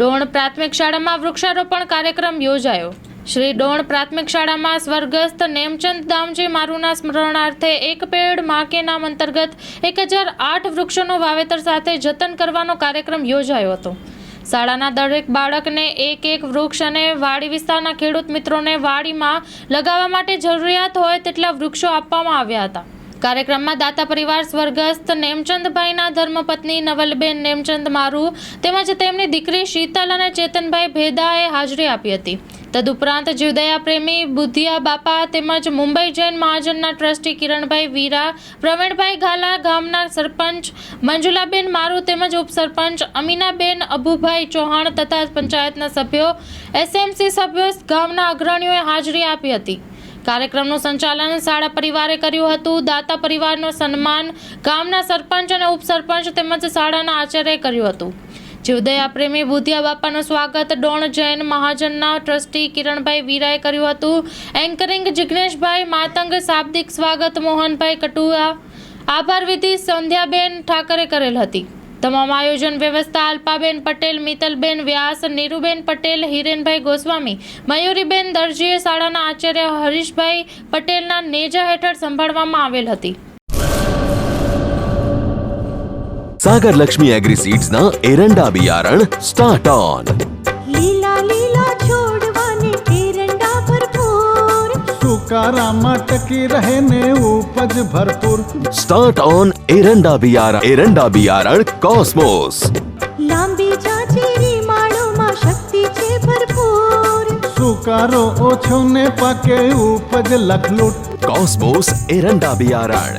ડોણ પ્રાથમિક શાળામાં વૃક્ષારોપણ કાર્યક્રમ યોજાયો. શ્રી ડોણ પ્રાથમિક શાળામાં સ્વર્ગસ્થ નેમચંદ દામજી મારુના સ્મરણાર્થે એક પેડમાં કે નામ અંતર્ગત એક હજાર આઠ વૃક્ષોનું વાવેતર સાથે જતન કરવાનો કાર્યક્રમ યોજાયો હતો. શાળાના દરેક બાળકને એક એક વૃક્ષ અને વાડી વિસ્તારના ખેડૂત મિત્રોને વાડીમાં લગાવવા માટે જરૂરિયાત હોય તેટલા વૃક્ષો આપવામાં આવ્યા હતા. કાર્યક્રમમાં દાતા પરિવાર સ્વર્ગસ્થ નેમચંદભાઈના ધર્મપત્ની નવલબેન નેમચંદ મારુ તેમજ તેમની દીકરી શીતલ અને ચેતનભાઈ ભેદાએ હાજરી આપી હતી. તદુપરાંત જીવદયા પ્રેમી બુધિયા બાપા તેમજ મુંબઈ જૈન મહાજનના ટ્રસ્ટી કિરણભાઈ વીરા, પ્રવીણભાઈ ગાલા ગામના સરપંચ મંજુલાબેન મારુ તેમજ ઉપસરપંચ અમીનાબેન અબુભાઈ ચૌહાણ તથા પંચાયતના સભ્યો, એસએમસી સભ્યો ગામના અગ્રણીઓએ હાજરી આપી હતી. કાર્યક્રમનું સંચાલન શાળા પરિવારે કર્યું હતું. દાતા પરિવારનું સન્માન ગામના સરપંચ અને ઉપસરપંચ તેમજ શાળાના આચાર્યએ કર્યું હતું. જીવદયા પ્રેમી બુધિયા બાપાનું સ્વાગત ડોણ જૈન મહાજનના ટ્રસ્ટી કિરણભાઈ વીરાએ કર્યું હતું. એન્કરિંગ જિગ્નેશભાઈ માતંગ, શાબ્દિક સ્વાગત મોહનભાઈ કટુઆ. આભાર વિધિ સંધ્યાબેન ઠાકરે કરેલ હતી. તમામ આયોજન વ્યવસ્થા અલ્પાબેન પટેલ મિતલબેન વ્યાસ નીરુબેન પટેલ હિરેનભાઈ ગોસ્વામી મયુરીબેન દરજીએ શાળાના આચાર્ય હરીશભાઈ પટેલના નેજા હેઠળ સંભાળવામાં આવેલ હતી. સાગર લક્ષ્મી એગ્રીસીડ્સના એરંડા બિયારણ સ્ટાર્ટ ઓન. લીલા લીલા बियारा टकी रहने उपज भरपूर। स्टार्ट ऑन एरंडा बियारा एरंडा बियारण कॉस्मोस लांबीच्या मा शक्ति छे भरपूर। सुकारो ओछो ने पके उपज लखलूट। कॉस्मोस एरंडा बियारण